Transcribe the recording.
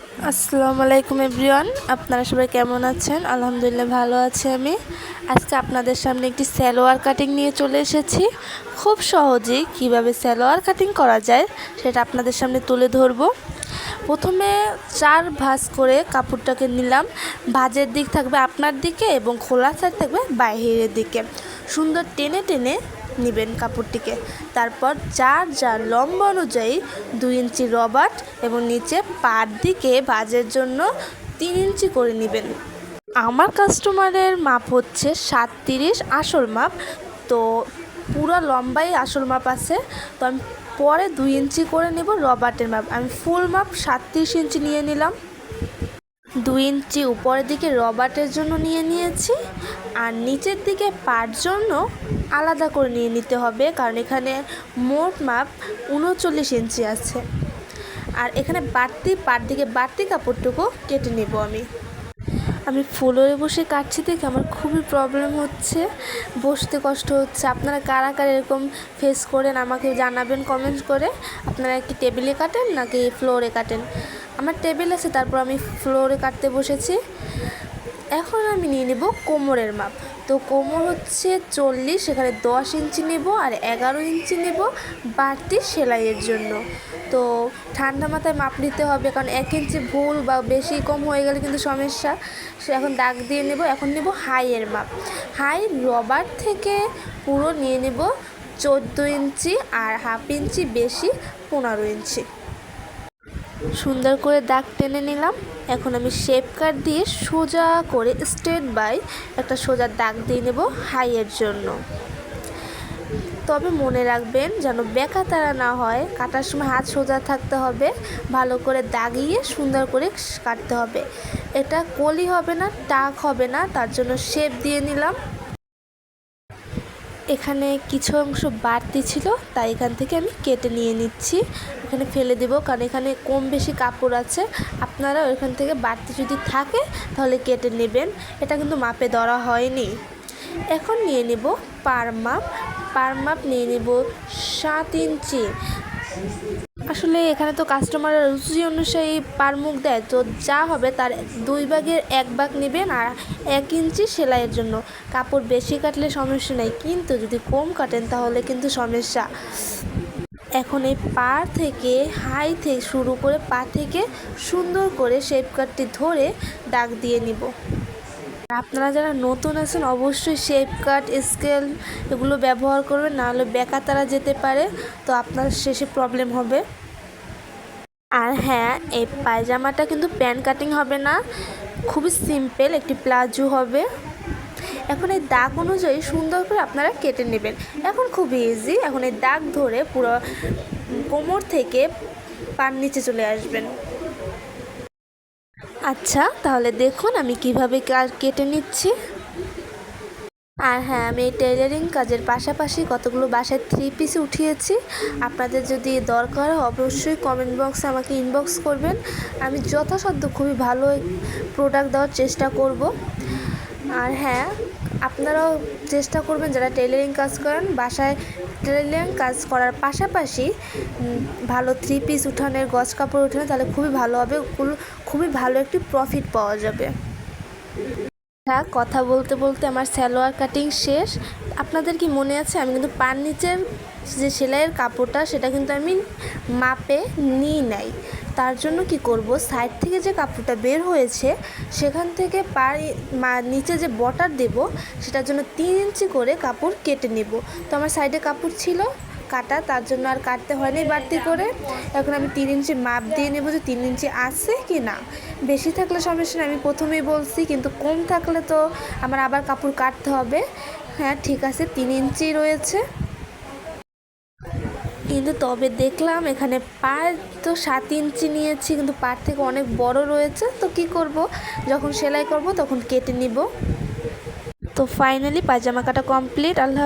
আসসালামু আলাইকুম এভরিওয়ান, আপনারা সবাই কেমন আছেন? আলহামদুলিল্লাহ ভালো আছি আমি। আজকে আপনাদের সামনে একটি স্যালোয়ার কাটিং নিয়ে চলে এসেছি। খুব সহজেই কীভাবে স্যালোয়ার কাটিং করা যায় সেটা আপনাদের সামনে তুলে ধরবো। প্রথমে চার ভাঁজ করে কাপড়টাকে নিলাম। ভাঁজের দিক থাকবে আপনার দিকে এবং খোলা সাইড থাকবে বাইরের দিকে। সুন্দর টেনে টেনে নেবেন কাপড়টিকে। তারপর যার যার লম্বা অনুযায়ী দুই ইঞ্চি রবার্ট এবং নিচে পার দিকে ভাঁজের জন্য তিন ইঞ্চি করে নেবেন। আমার কাস্টমারের মাপ হচ্ছে সাতত্রিশ আসল মাপ। তো পুরো লম্বাই আসল মাপ আছে। তো আমি পরে দুই ইঞ্চি করে নেব রবার্টের মাপ। আমি ফুল মাপ সাতত্রিশ ইঞ্চি নিয়ে নিলাম। দুই ইঞ্চি উপরের দিকে রবার্টের জন্য নিয়ে নিয়েছি, আর নিচের দিকে পার জন্য আলাদা করে নিয়ে নিতে হবে, কারণ এখানে মোট মাপ উনচল্লিশ ইঞ্চি আছে। আর এখানে বাড়তি, পার দিকে বাড়তি কাপড়টুকু কেটে নেব আমি। আমি ফ্লোরে বসে কাটছি দেখে আমার খুবই প্রবলেম হচ্ছে, বসতে কষ্ট হচ্ছে। আপনারা কারা কারা এরকম ফেস করেন আমাকে জানাবেন কমেন্ট করে। আপনারা কি টেবিলে কাটেন নাকি ফ্লোরে কাটেন? আমার টেবিল আছে, তারপর আমি ফ্লোরে কাটতে বসেছি। এখন আমি নিয়ে নেব কোমরের মাপ। তো কোমর হচ্ছে চল্লিশ সেখানে দশ ইঞ্চি নেব আর এগারো ইঞ্চি নেব বাড়তি সেলাইয়ের জন্য। তো ঠান্ডা মাথায় মাপ নিতে হবে, কারণ এক ইঞ্চি ভুল বা বেশি কম হয়ে গেলে কিন্তু সমস্যা। সে এখন দাগ দিয়ে নেব, এখন নেব হাইয়ের মাপ। হাই রবার থেকে পুরো নিয়ে নেব চোদ্দ ইঞ্চি আর হাফ ইঞ্চি বেশি পনেরো ইঞ্চি। সুন্দর করে দাগ টেনে নিলাম। এখন আমি শেপ কাট দিয়ে সোজা করে স্ট্রেট বাই একটা সোজা দাগ দিয়ে নেব হাইয়ের জন্য। তবে মনে রাখবেন যেন বেকা তারা না হয়, কাটার সময় হাত সোজা থাকতে হবে, ভালো করে দাগিয়ে সুন্দর করে কাটতে হবে। এটা কলি হবে না, টাক হবে না, তার জন্য শেপ দিয়ে নিলাম। এখানে কিছু অংশ বাড়তি ছিল, তাই এখান থেকে আমি কেটে নিয়ে নিচ্ছি। এখানে ফেলে দেবো, কারণ এখানে কম বেশি কাপড় আছে। আপনারা ওইখান থেকে বাড়তি যদি থাকে, তাহলে কেটে নেবেন। এটা কিন্তু মাপে ধরা হয়নি। এখন নিয়ে নেব পার মাপ। পার মাপ নিয়ে নেব সাত ইঞ্চি। আসলে এখানে তো কাস্টমারের রুচি অনুযায়ী পার মুখ দেয়। তো যা হবে তার দুই ভাগের এক ভাগ নেবেন আর এক ইঞ্চি সেলাইয়ের জন্য। কাপড় বেশি কাটলে সমস্যা নেই, কিন্তু যদি কম কাটেন তাহলে কিন্তু সমস্যা। এখন এই পা থেকে, হাই থেকে, শুরু করে পা থেকে সুন্দর করে শেপ কাটটি ধরে দাগ দিয়ে নিব। আপনারা যারা নতুন আছেন, অবশ্যই শেপ কাট স্কেল এগুলো ব্যবহার করবেন, নাহলে বেকা তারা যেতে পারে। তো আপনার শেষে প্রবলেম হবে। আর হ্যাঁ এই পায়জামাটা কিন্তু প্যান্ট কাটিং হবে না, খুবই সিম্পল একটি প্লাজো হবে। এখন এই দাগ অনুযায়ী সুন্দর করে আপনারা কেটে নেবেন। এখন খুব ইজি এখন এই দাগ ধরে পুরো কোমর থেকে পার নিচে চলে আসবেন। আচ্ছা তাহলে দেখুন আমি কীভাবে কেটে নিচ্ছি। আর হ্যাঁ আমি এই টেলারিং কাজের পাশাপাশি কতগুলো বাসায় থ্রি পিস উঠিয়েছি। আপনাদের যদি দরকার হয়, অবশ্যই কমেন্ট বক্সে আমাকে ইনবক্স করবেন। আমি যথাসাধ্য খুবই ভালো প্রোডাক্ট দেওয়ার চেষ্টা করব। আর হ্যাঁ আপনারাও চেষ্টা করবেন যারা টেলারিং কাজ করেন, বাসায় টেলারিং কাজ করার পাশাপাশি ভালো থ্রি পিস উঠানের, গজ কাপড় উঠানে তাহলে খুবই ভালো হবে খুবই ভালো একটি প্রফিট পাওয়া যাবে। হ্যাঁ কথা বলতে বলতে আমার সালোয়ার কাটিং শেষ। আপনাদের কি মনে আছে? আমি কিন্তু পার নিচের যে সেলাইয়ের কাপড়টা, সেটা কিন্তু আমি মাপে নিই নাই। তার জন্য কি করব? সাইড থেকে যে কাপড়টা বের হয়েছে, সেখান থেকে পার নিচে যে বটার দেব, সেটার জন্য তিন ইঞ্চি করে কাপড় কেটে নেব। তো আমার সাইডে কাপড় ছিল কাটা, তার জন্য আর কাটতে হয়নি বাড়তি করে। এখন আমি তিন ইঞ্চি মাপ দিয়ে নেব যে তিন ইঞ্চি আছে কি না। বেশি থাকলে সমস্যা নেই, আমি প্রথমেই বলছি, কিন্তু কম থাকলে তো আমার আবার কাপড় কাটতে হবে। হ্যাঁ ঠিক আছে, তিন ইঞ্চি রয়েছে। কিন্তু তবে দেখলাম এখানে পার তো সাত ইঞ্চি নিয়েছি, কিন্তু পার থেকে অনেক বড় রয়েছে তো কি করব যখন সেলাই করব তখন কেটে নিব তো ফাইনালি পায়জামা কাটা কমপ্লিট আল্লাহ।